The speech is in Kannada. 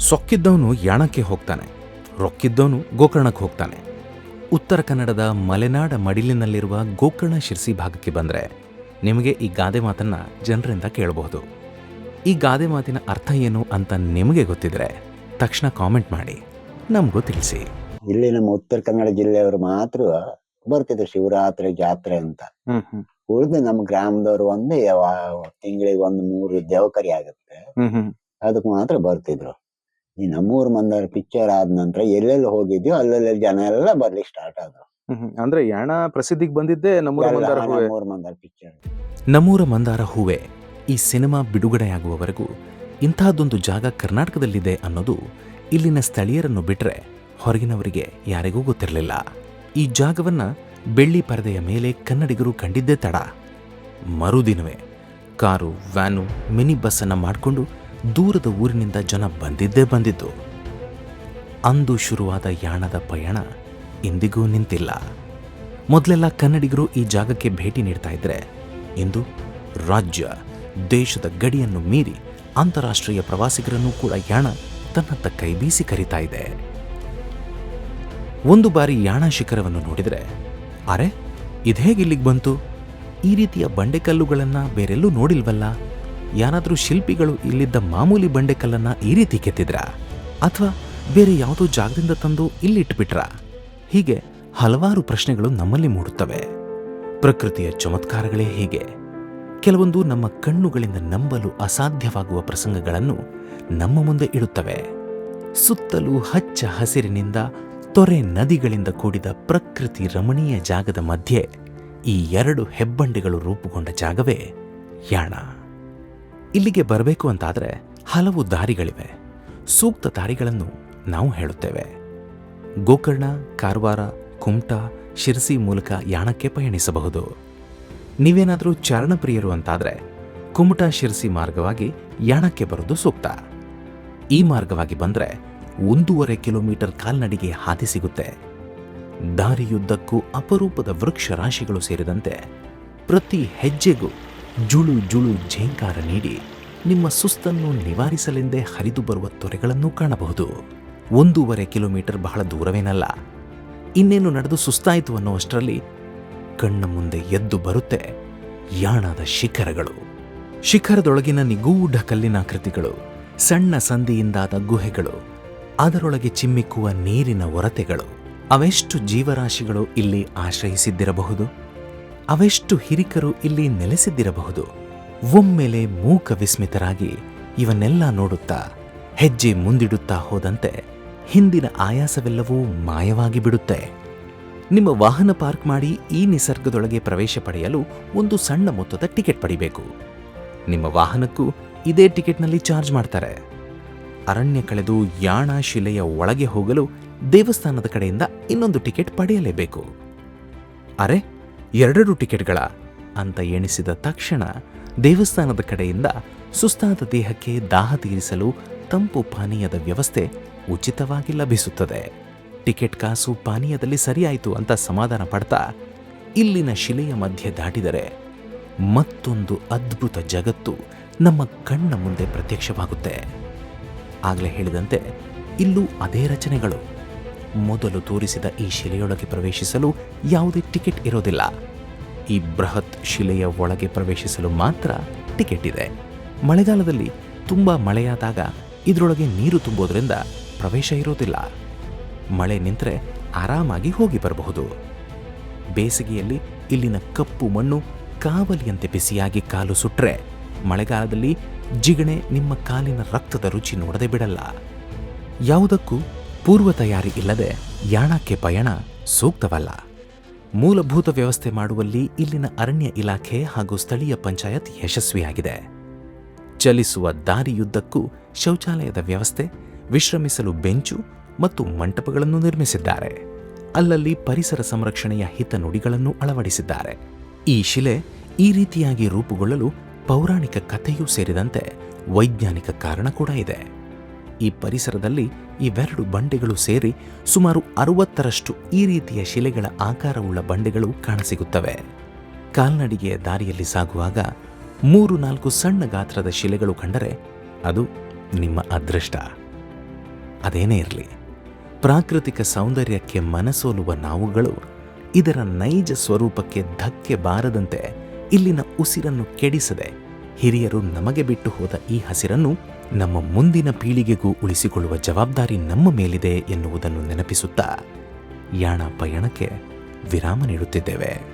ಸೊಕ್ಕಿದ್ದವನು ಯಾಣಕ್ಕೆ ಹೋಗ್ತಾನೆ ರೊಕ್ಕಿದ್ದವನು ಗೋಕರ್ಣಕ್ಕೆ ಹೋಗ್ತಾನೆ. ಉತ್ತರ ಕನ್ನಡದ ಮಲೆನಾಡ ಮಡಿಲಿನಲ್ಲಿರುವ ಗೋಕರ್ಣ ಶಿರ್ಸಿ ಭಾಗಕ್ಕೆ ಬಂದರೆ ನಿಮಗೆ ಈ ಗಾದೆ ಮಾತನ್ನ ಜನರಿಂದ ಕೇಳಬಹುದು. ಈ ಗಾದೆ ಮಾತಿನ ಅರ್ಥ ಏನು ಅಂತ ನಿಮಗೆ ಗೊತ್ತಿದ್ರೆ ತಕ್ಷಣ ಕಾಮೆಂಟ್ ಮಾಡಿ ನಮಗೂ ತಿಳಿಸಿ. ಇಲ್ಲಿ ನಮ್ಮ ಉತ್ತರ ಕನ್ನಡ ಜಿಲ್ಲೆಯವರು ಮಾತ್ರ ಬರ್ತಿದ್ರು ಶಿವರಾತ್ರಿ ಜಾತ್ರೆ ಅಂತ. ಉಳಿದ ನಮ್ಮ ಗ್ರಾಮದವರು ಒಂದೇ ತಿಂಗಳಿಗೆ ಒಂದು ಮೂರು ದೇವಕರಿ ಆಗುತ್ತೆ. ಅದಕ್ಕೆ ಮಾತ್ರ ಬರ್ತಿದ್ರು. ಈ ನಮ್ಮೂರ್ ಮಂದರ ಪಿಕ್ಚರ್ ಆದ ನಂತರ ಎಲ್ಲೆಲ್ಲಿ ಹೋಗಿದ್ಯೋ ಅಲ್ಲೆಲ್ಲ ಜನ ಎಲ್ಲ ಬರ್ಲಿಕ್ಕೆ ಸ್ಟಾರ್ಟ್ ಆದ್ರು. ಹ್ಮ್. ಅಂದ್ರೆ ಯಾಣ ಪ್ರಸಿದ್ಧಿಗೆ ಬಂದಿದ್ದೆ ನಮ್ಮೂರ ಮಂದಾರ ಹೂವೆ? ನಮ್ಮೂರ್ ಮಂದರ ಪಿಕ್ಚರ್ ನಮ್ಮೂರ ಮಂದಾರ ಹೂವೆ ಈ ಸಿನಿಮಾ ಬಿಡುಗಡೆಯಾಗುವವರೆಗೂ ಇಂತಹದ್ದೊಂದು ಜಾಗ ಕರ್ನಾಟಕದಲ್ಲಿದೆ ಅನ್ನೋದು ಇಲ್ಲಿನ ಸ್ಥಳೀಯರನ್ನು ಬಿಟ್ರೆ ಹೊರಗಿನವರಿಗೆ ಯಾರಿಗೂ ಗೊತ್ತಿರಲಿಲ್ಲ. ಈ ಜಾಗವನ್ನ ಬೆಳ್ಳಿ ಪರದೆಯ ಮೇಲೆ ಕನ್ನಡಿಗರು ಕಂಡಿದ್ದೇ ತಡ. ಮರುದಿನವೇ ಕಾರು ವ್ಯಾನು ಮಿನಿ ಬಸ್ಸನ್ನು ಮಾಡಿಕೊಂಡು ದೂರದ ಊರಿನಿಂದ ಜನ ಬಂದಿದ್ದೇ ಬಂದಿದ್ದು. ಅಂದು ಶುರುವಾದ ಯಾಣದ ಪಯಣ ಇಂದಿಗೂ ನಿಂತಿಲ್ಲ. ಮೊದಲೆಲ್ಲ ಕನ್ನಡಿಗರು ಈ ಜಾಗಕ್ಕೆ ಭೇಟಿ ನೀಡ್ತಾ ಇದ್ರೆ, ಇಂದು ರಾಜ್ಯ ದೇಶದ ಗಡಿಯನ್ನು ಮೀರಿ ಅಂತಾರಾಷ್ಟ್ರೀಯ ಪ್ರವಾಸಿಗರನ್ನು ಕೂಡ ಯಾಣ ತನ್ನತ್ತ ಕೈಬೀಸಿ ಕರೀತಾ ಇದೆ. ಒಂದು ಬಾರಿ ಯಾಣ ಶಿಖರವನ್ನು ನೋಡಿದರೆ, ಅರೆ ಇದೇಗೆ ಇಲ್ಲಿಗೆ ಬಂತು? ಈ ರೀತಿಯ ಬಂಡೆಕಲ್ಲುಗಳನ್ನು ಬೇರೆಲ್ಲೂ ನೋಡಿಲ್ವಲ್ಲ? ಯಾರಾದರೂ ಶಿಲ್ಪಿಗಳು ಇಲ್ಲಿದ್ದ ಮಾಮೂಲಿ ಬಂಡೆಕಲ್ಲನ್ನ ಈ ರೀತಿ ಕೆತ್ತಿದ್ರ? ಅಥವಾ ಬೇರೆ ಯಾವುದೋ ಜಾಗದಿಂದ ತಂದು ಇಲ್ಲಿಟ್ಬಿಟ್ರ? ಹೀಗೆ ಹಲವಾರು ಪ್ರಶ್ನೆಗಳು ನಮ್ಮಲ್ಲಿ ಮೂಡುತ್ತವೆ. ಪ್ರಕೃತಿಯ ಚಮತ್ಕಾರಗಳೇ ಹೀಗೆ. ಕೆಲವೊಂದು ನಮ್ಮ ಕಣ್ಣುಗಳಿಂದ ನಂಬಲು ಅಸಾಧ್ಯವಾಗುವ ಪ್ರಸಂಗಗಳನ್ನು ನಮ್ಮ ಮುಂದೆ ಇಡುತ್ತವೆ. ಸುತ್ತಲೂ ಹಚ್ಚ ಹಸಿರಿನಿಂದ ತೊರೆ ನದಿಗಳಿಂದ ಕೂಡಿದ ಪ್ರಕೃತಿ ರಮಣೀಯ ಜಾಗದ ಮಧ್ಯೆ ಈ ಎರಡು ಹೆಬ್ಬಂಡೆಗಳು ರೂಪುಗೊಂಡ ಜಾಗವೇ ಯಾಣ. ಇಲ್ಲಿಗೆ ಬರಬೇಕು ಅಂತಾದರೆ ಹಲವು ದಾರಿಗಳಿವೆ. ಸೂಕ್ತ ದಾರಿಗಳನ್ನು ನಾವು ಹೇಳುತ್ತೇವೆ. ಗೋಕರ್ಣ, ಕಾರವಾರ, ಕುಮಟಾ, ಶಿರಸಿ ಮೂಲಕ ಯಾಣಕ್ಕೆ ಪಯಣಿಸಬಹುದು. ನೀವೇನಾದರೂ ಚರಣಪ್ರಿಯರು ಅಂತಾದರೆ ಕುಮಟಾ, ಶಿರಸಿ ಮಾರ್ಗವಾಗಿ ಯಾಣಕ್ಕೆ ಬರೋದು ಸೂಕ್ತ. ಈ ಮಾರ್ಗವಾಗಿ ಬಂದರೆ ಒಂದೂವರೆ ಕಿಲೋಮೀಟರ್ ಕಾಲ್ನಡಿಗೆ ಹಾದಿ ಸಿಗುತ್ತೆ. ದಾರಿಯುದ್ದಕ್ಕೂ ಅಪರೂಪದ ವೃಕ್ಷ ರಾಶಿಗಳು ಸೇರಿದಂತೆ ಪ್ರತಿ ಹೆಜ್ಜೆಗೂ ಜುಳು ಜುಳು ಝೇಂಕಾರ ನೀಡಿ ನಿಮ್ಮ ಸುಸ್ತನ್ನು ನಿವಾರಿಸಲೆಂದೇ ಹರಿದು ಬರುವ ತೊರೆಗಳನ್ನು ಕಾಣಬಹುದು. ಒಂದೂವರೆ ಕಿಲೋಮೀಟರ್ ಬಹಳ ದೂರವೇನಲ್ಲ. ಇನ್ನೇನು ನಡೆದು ಸುಸ್ತಾಯಿತು ಅನ್ನುವಷ್ಟರಲ್ಲಿ ಕಣ್ಣ ಮುಂದೆ ಎದ್ದು ಬರುತ್ತೆ ಯಾಣದ ಶಿಖರಗಳು. ಶಿಖರದೊಳಗಿನ ನಿಗೂಢ ಕಲ್ಲಿನ ಕೃತಿಗಳು, ಸಣ್ಣ ಸಂಧಿಯಿಂದಾದ ಗುಹೆಗಳು, ಅದರೊಳಗೆ ಚಿಮ್ಮಿಕ್ಕುವ ನೀರಿನ ಒರತೆಗಳು, ಅವೆಷ್ಟು ಜೀವರಾಶಿಗಳು ಇಲ್ಲಿ ಆಶ್ರಯಿಸಿದ್ದಿರಬಹುದು? ಅವೆಷ್ಟು ಹಿರಿಕರು ಇಲ್ಲಿ ನೆಲೆಸಿದ್ದಿರಬಹುದು. ಒಮ್ಮೆಲೆ ಮೂಕ ವಿಸ್ಮಿತರಾಗಿ ಇವನ್ನೆಲ್ಲ ನೋಡುತ್ತಾ ಹೆಜ್ಜೆ ಮುಂದಿಡುತ್ತಾ ಹೋದಂತೆ ಹಿಂದಿನ ಆಯಾಸವೆಲ್ಲವೂ ಮಾಯವಾಗಿ ಬಿಡುತ್ತೆ. ನಿಮ್ಮ ವಾಹನ ಪಾರ್ಕ್ ಮಾಡಿ ಈ ನಿಸರ್ಗದೊಳಗೆ ಪ್ರವೇಶ ಪಡೆಯಲು ಒಂದು ಸಣ್ಣ ಮೊತ್ತದ ಟಿಕೆಟ್ ಪಡಿಬೇಕು. ನಿಮ್ಮ ವಾಹನಕ್ಕೂ ಇದೇ ಟಿಕೆಟ್ನಲ್ಲಿ ಚಾರ್ಜ್ ಮಾಡ್ತಾರೆ. ಅರಣ್ಯ ಕಳೆದು ಯಾಣ ಶಿಲೆಯ ಒಳಗೆ ಹೋಗಲು ದೇವಸ್ಥಾನದ ಕಡೆಯಿಂದ ಇನ್ನೊಂದು ಟಿಕೆಟ್ ಪಡೆಯಲೇಬೇಕು. ಅರೆ ಎರಡೆರಡು ಟಿಕೆಟ್ಗಳ ಅಂತ ಎಣಿಸಿದ ತಕ್ಷಣ ದೇವಸ್ಥಾನದ ಕಡೆಯಿಂದ ಸುಸ್ತಾದ ದೇಹಕ್ಕೆ ದಾಹ ತೀರಿಸಲು ತಂಪು ಪಾನೀಯದ ವ್ಯವಸ್ಥೆ ಉಚಿತವಾಗಿ ಲಭಿಸುತ್ತದೆ. ಟಿಕೆಟ್ ಕಾಸು ಪಾನೀಯದಲ್ಲಿ ಸರಿಯಾಯಿತು ಅಂತ ಸಮಾಧಾನ ಪಡ್ತಾ ಇಲ್ಲಿನ ಶಿಲೆಯ ಮಧ್ಯೆ ದಾಟಿದರೆ ಮತ್ತೊಂದು ಅದ್ಭುತ ಜಗತ್ತು ನಮ್ಮ ಕಣ್ಣ ಮುಂದೆ ಪ್ರತ್ಯಕ್ಷವಾಗುತ್ತೆ. ಆಗಲೇ ಹೇಳಿದಂತೆ ಇಲ್ಲೂ ಅದೇ ರಚನೆಗಳು. ಮೊದಲು ತೋರಿಸಿದ ಈ ಶಿಲೆಯೊಳಗೆ ಪ್ರವೇಶಿಸಲು ಯಾವುದೇ ಟಿಕೆಟ್ ಇರೋದಿಲ್ಲ. ಈ ಬೃಹತ್ ಶಿಲೆಯ ಒಳಗೆ ಪ್ರವೇಶಿಸಲು ಮಾತ್ರ ಟಿಕೆಟ್ ಇದೆ. ಮಳೆಗಾಲದಲ್ಲಿ ತುಂಬ ಮಳೆಯಾದಾಗ ಇದರೊಳಗೆ ನೀರು ತುಂಬೋದ್ರಿಂದ ಪ್ರವೇಶ ಇರೋದಿಲ್ಲ. ಮಳೆ ನಿಂತರೆ ಆರಾಮಾಗಿ ಹೋಗಿ ಬರಬಹುದು. ಬೇಸಿಗೆಯಲ್ಲಿ ಇಲ್ಲಿನ ಕಪ್ಪು ಮಣ್ಣು ಕಾವಲಿಯಂತೆ ಬಿಸಿಯಾಗಿ ಕಾಲು ಸುಟ್ರೆ ಮಳೆಗಾಲದಲ್ಲಿ ಜಿಗಣೆ ನಿಮ್ಮ ಕಾಲಿನ ರಕ್ತದ ರುಚಿ ನೋಡದೆ ಬಿಡಲ್ಲ. ಯಾವುದಕ್ಕೂ ಪೂರ್ವ ತಯಾರಿ ಇಲ್ಲದೆ ಯಾಣಕ್ಕೆ ಪಯಣ ಸೂಕ್ತವಲ್ಲ. ಮೂಲಭೂತ ವ್ಯವಸ್ಥೆ ಮಾಡುವಲ್ಲಿ ಇಲ್ಲಿನ ಅರಣ್ಯ ಇಲಾಖೆ ಹಾಗೂ ಸ್ಥಳೀಯ ಪಂಚಾಯತ್ ಯಶಸ್ವಿಯಾಗಿದೆ. ಚಲಿಸುವ ದಾರಿಯುದ್ದಕ್ಕೂ ಶೌಚಾಲಯದ ವ್ಯವಸ್ಥೆ, ವಿಶ್ರಮಿಸಲು ಬೆಂಚು ಮತ್ತು ಮಂಟಪಗಳನ್ನು ನಿರ್ಮಿಸಿದ್ದಾರೆ. ಅಲ್ಲಲ್ಲಿ ಪರಿಸರ ಸಂರಕ್ಷಣೆಯ ಹಿತನುಡಿಗಳನ್ನು ಅಳವಡಿಸಿದ್ದಾರೆ. ಈ ಶಿಲೆ ಈ ರೀತಿಯಾಗಿ ರೂಪುಗೊಳ್ಳಲು ಪೌರಾಣಿಕ ಕಥೆಯೂ ಸೇರಿದಂತೆ ವೈಜ್ಞಾನಿಕ ಕಾರಣ ಕೂಡ ಇದೆ. ಈ ಪರಿಸರದಲ್ಲಿ ಇವೆರಡು ಬಂಡೆಗಳು ಸೇರಿ ಸುಮಾರು ಅರವತ್ತರಷ್ಟು ಈ ರೀತಿಯ ಶಿಲೆಗಳ ಆಕಾರವುಳ್ಳ ಬಂಡೆಗಳು ಕಾಣಸಿಗುತ್ತವೆ. ಕಾಲ್ನಡಿಗೆಯ ದಾರಿಯಲ್ಲಿ ಸಾಗುವಾಗ ಮೂರು ನಾಲ್ಕು ಸಣ್ಣ ಗಾತ್ರದ ಶಿಲೆಗಳು ಕಂಡರೆ ಅದು ನಿಮ್ಮ ಅದೃಷ್ಟ. ಅದೇನೇ ಇರಲಿ, ಪ್ರಾಕೃತಿಕ ಸೌಂದರ್ಯಕ್ಕೆ ಮನಸೋಲುವ ನಾವುಗಳು ಇದರ ನೈಜ ಸ್ವರೂಪಕ್ಕೆ ಧಕ್ಕೆ ಬಾರದಂತೆ ಇಲ್ಲಿನ ಉಸಿರನ್ನು ಕೆಡಿಸದೆ ಹಿರಿಯರು ನಮಗೆ ಬಿಟ್ಟು ಹೋದ ಈ ಹಸಿರನ್ನು ನಮ್ಮ ಮುಂದಿನ ಪೀಳಿಗೆಗೂ ಉಳಿಸಿಕೊಳ್ಳುವ ಜವಾಬ್ದಾರಿ ನಮ್ಮ ಮೇಲಿದೆ ಎನ್ನುವುದನ್ನು ನೆನಪಿಸುತ್ತಾ ಯಾಣ ಪಯಣಕ್ಕೆ ವಿರಾಮ ನೀಡುತ್ತಿದ್ದೇವೆ.